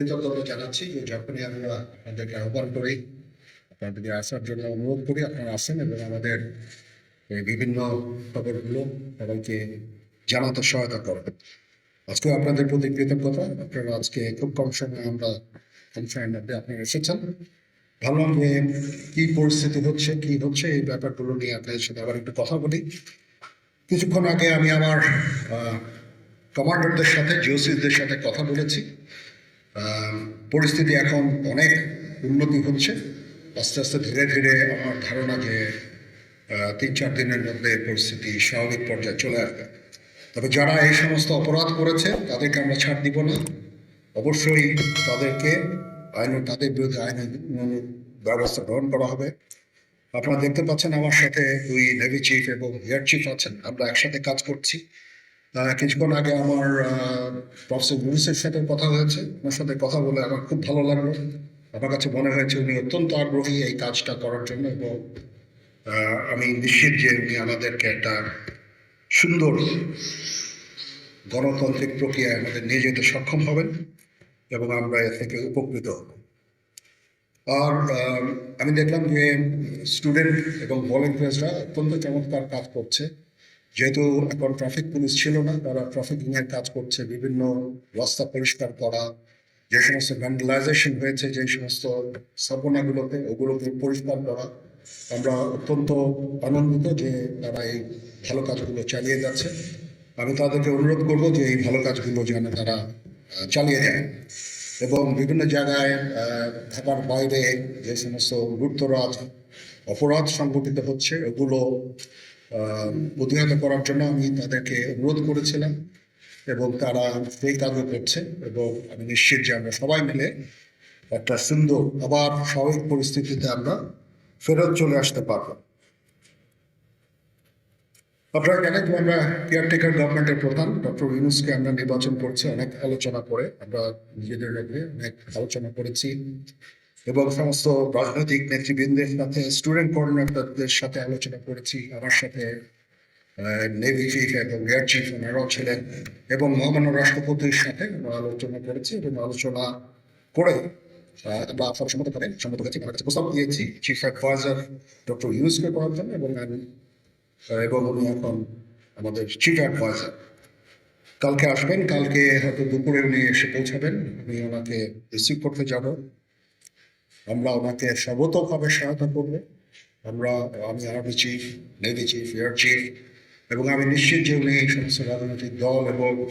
কৃতজ্ঞতা জানাচ্ছি যে যখনই আমরা আপনাদেরকে আহ্বান করি আপনাদেরকে আসার জন্য অনুরোধ করি, আপনারা আসেন এবং আমাদের বিভিন্ন খবরগুলো সবাইকে জানাতে সহায়তা করবেন। আজকে আপনাদের প্রতি কৃতজ্ঞতা। আপনারা আজকে খুব কম সময়ে আমরা মধ্যে আপনারা এসেছেন। ভাবলাম যে কি পরিস্থিতি হচ্ছে, কি হচ্ছে, এই ব্যাপারগুলো নিয়ে আপনাদের সাথে আবার একটু কথা বলি। কিছুক্ষণ আগে আমি আমার কমান্ডারদের সাথে জিওসিসদের সাথে কথা বলেছি। পরিস্থিতি এখন অনেক উন্নতি হচ্ছে। আস্তে আস্তে ধীরে ধীরে আমার ধারণা যে তিন চার দিনের মধ্যে পরিস্থিতি স্বাভাবিক পর্যায়ে চলে আসবে। তবে যারা এই সমস্ত অপরাধ করেছে, তাদেরকে আমরা ছাড় দিব না। অবশ্যই তাদেরকে আইন, তাদের বিরুদ্ধে আইন ব্যবস্থা গ্রহণ করা হবে। আপনারা দেখতে পাচ্ছেন আমার সাথে দুই নেভি চিফ এবং এয়ার চিফ আছেন। আমরা একসাথে কাজ করছি। কিছুক্ষণ আগে আমার প্রফেসর ইউনুসের সাথে কথা হয়েছে। ওনার সাথে কথা বলে আমার খুব ভালো লাগল। আমার কাছে মনে হয়েছে উনি অত্যন্ত আগ্রহী এই কাজটা করার জন্য এবং আমি নিশ্চিত যে উনি আমাদেরকে একটা সুন্দর গণতান্ত্রিক প্রক্রিয়ায় আমাদের নিয়ে যেতে সক্ষম হবেন এবং আমরা এ থেকে উপকৃত আর আমি দেখলাম যে স্টুডেন্ট এবং ভলেন্টিয়ার্সরা অত্যন্ত চমৎকার কাজ করছে। যেহেতু এখন ট্রাফিক পুলিশ ছিল না, তারা ট্রাফিকিং এর কাজ করছে, বিভিন্ন রাস্তা পরিষ্কার করা, যে সমস্ত ভ্যান্ডালাইজেশন হয়েছে, যে সমস্ত স্থাপনাগুলোতে ওগুলোকে পরিষ্কার করা, আমরা অত্যন্ত আনন্দিত যে তারা এই ভালো কাজগুলো চালিয়ে যাচ্ছে। আমি তাদেরকে অনুরোধ করব যে এই ভালো কাজগুলো যেন তারা চালিয়ে যায় এবং বিভিন্ন জায়গায় ঢাকার বাইরে যে সমস্ত লুটতরাজ অপরাধ সংঘটিত হচ্ছে, ওগুলো প্রতিহত করার জন্য আমি তাদেরকে অনুরোধ করেছিলাম এবং তারা সেই কাজও করছে এবং আমি নিশ্চিত যে আমরা সবাই মিলে একটা সুন্দর, আবার স্বাভাবিক পরিস্থিতিতে আমরা ফেরত চলে আসতে পারব। আপনারা জানেন আমরা কেয়ারটেকার গভর্নমেন্টের প্রধান, ডক্টর ইউনুসকে আমরা নির্বাচন করছি অনেক আলোচনা করে, আমরা নিজেদের মধ্যে অনেক আলোচনা করেছি। এবং সমস্ত রাজনৈতিক নেতৃবৃন্দের সাথে স্টুডেন্ট কোঅর্ডিনেটরদের সাথে আলোচনা করেছি আমার সাথে নেভি চিফ এবং এয়ার চিফ ওনারাও ছিলেন এবং মহামান্য রাষ্ট্রপতির সাথে আলোচনা করেছি এবং আলোচনা করে আহ, আমরা সর্বসম্মত করে সম্মত হয়েছি আমার কাছে প্রস্তাব দিয়েছি। চিফ অ্যাডভাইজার ডক্টর ইউনুসকে করার জন্য এবং আমি এবং উনি এখন আমাদের চিফ অ্যাডভাইজার কালকে আসবেন কালকে হয়তো দুপুরে উনি এসে পৌঁছাবেন আমি ওনাকে রিসিভ করতে যাব। আমরা ওনাকে সর্বতভাবে সহায়তা করব। আমরা, আমি army chief navy chief air chief এবং আমি নিশ্চিত যে উনি সমস্ত রাজনৈতিক দল এবং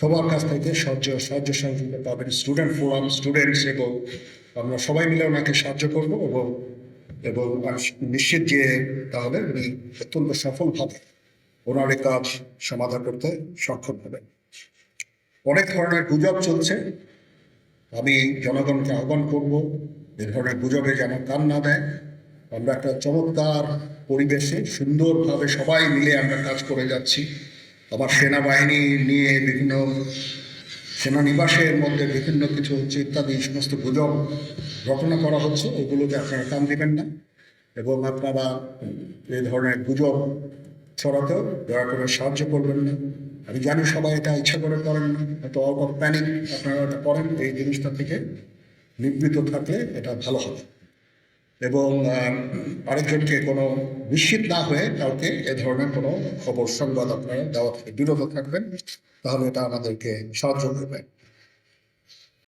সবার কাছ থেকে সাহায্য সাহায্য সহযোগিতা পাবেন স্টুডেন্ট ফোরাম স্টুডেন্টস এবং আমরা সবাই মিলে ওনাকে সাহায্য করব এবং এবং নিশ্চিত যে তাহলে উনি অত্যন্ত সফলভাবে ওনার এই কাজ সমাধান করতে সক্ষম হবেন। অনেক ধরনের গুজব চলছে। আমি জনগণকে আহ্বান করব এ ধরনের গুজবে যেন কান না দেয়। আমরা একটা চমৎকার পরিবেশে সুন্দরভাবে সবাই মিলে আমরা কাজ করে যাচ্ছি। আমার সেনাবাহিনী নিয়ে বিভিন্ন সেনানিবাসের মধ্যে বিভিন্ন কিছু হচ্ছে ইত্যাদি সমস্ত গুজব রচনা করা হচ্ছে ওগুলোকে আপনারা কান দিবেন না। এবং আপনারা এই ধরনের গুজব ছড়াতেও দয়া করে সাহায্য করবেন না। আমি জানি সবাই এটা ইচ্ছা করে করেন না আউট অফ প্যানিক আপনারা এটা করেন, এই জিনিসটা থেকে। নিবৃত থাকলে এটা ভালো হবে। এবং আরেকজনকে কোনো নিশ্চিত না হয়ে কাউকে এ ধরনের কোনো খবর, সংবাদ আপনারা দেওয়া থেকে বিরত থাকবেন, তাহলে এটা আমাদেরকে সাহায্য করবে।